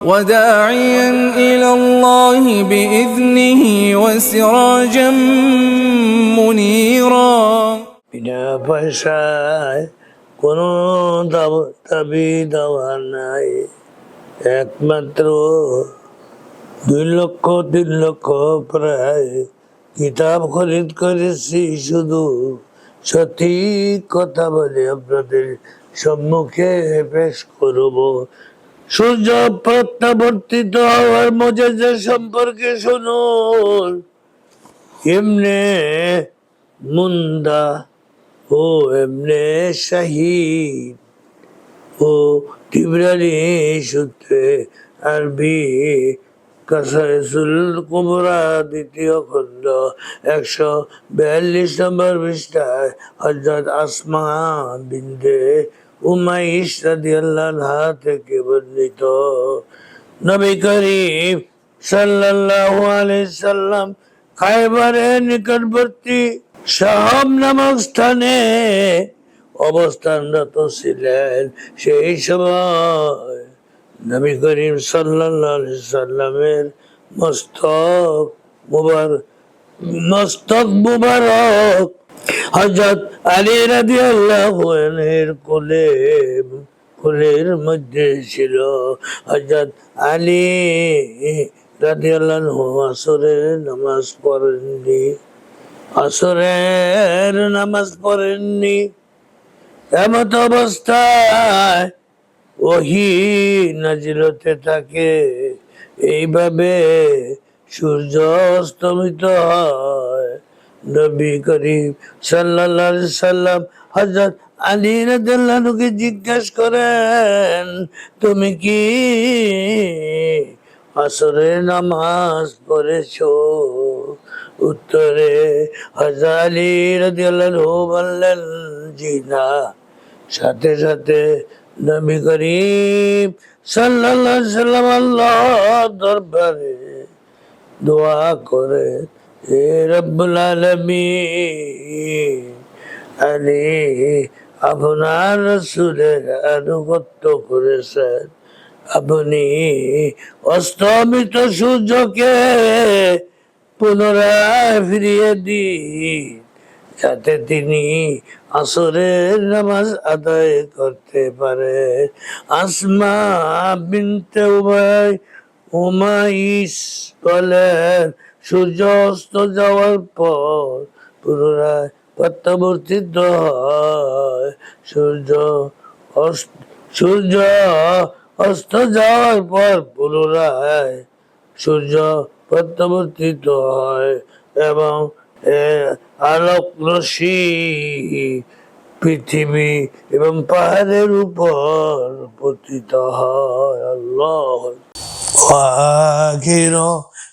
وداعيا إلى الله بإذنه وسراجا منيرا বিনা পয়সায় কোনো দাব- দাবি দেওয়া নাই একমাত্র দুই লক্ষ তিন লক্ষ প্রায় কিতাব খরিদ করেছি শুধু সঠিক কথা বলে আপনাদের সম্মুখে পেশ করব সূর্য প্রত্যাবর্তিত হওয়ার মজাজা সম্পর্কে শুনুন। এমনে মুন্দা ও এমনে শাহিদ ও টিবরানি সূত্রে আরবি কাসাইসুল কুমরা দ্বিতীয় খণ্ড একশো বিয়াল্লিশ নম্বর পৃষ্ঠায় হজরত আসমা বিন্দে উমাইশ রাদিয়াল্লাহু থেকে বর্ণিত। নবী করিম সাল্লাল্লাহু আলাইহি সাল্লাম খাইবারের নিকটবর্তী সাহাব নামক স্থানে অবস্থানরত ছিলেন। সেই সময় নবী করিম সাল্লাল্লাহু সাল্লামের মস্তক মুবার, মস্তক মুবারক হযরত আলী রাদিয়াল্লাহু আনহুর কোলে, কোলের মধ্যে ছিল হযরত আলী রাদিয়াল্লাহু আসরের নামাজ পড়েননি। আসরের নামাজ পড়েননি। এমত অবস্থায় ওহি নাজিলতে থাকে। এইভাবে সূর্য অস্তমিত হয়। নবী করিম সাল্লাম হযরত আলী রাদিয়াল্লাহুকে জিজ্ঞেস করেন, তুমি কি আসরে নামাজ পড়েছো? উত্তরে হযরত আলী বললেন, জি না। সাথে সাথে নবী করিম আলাইহি সাল্লাম আল্লাহর দরবারে দোয়া করে হে আপনার রসুলের আনুগত্য করেছেন। আপনি অস্তমিত সূর্যকে পুনরায় ফিরিয়ে দিন, যাতে তিনি আসরের নামাজ আদায় করতে পারে আসমা বিনতে উমাইস বলেন সূর্য অস্ত যাওয়ার পর পুনরায় প্রত্যাবর্তিত হয় সূর্য সূর্য অস্ত যাওয়ার পর পুনরায় সূর্য প্রত্যাবর্তিত হয় এবং আলোক রশি পৃথিবী এবং পাহাড়ের উপর পতিত হয়। আল্লাহ।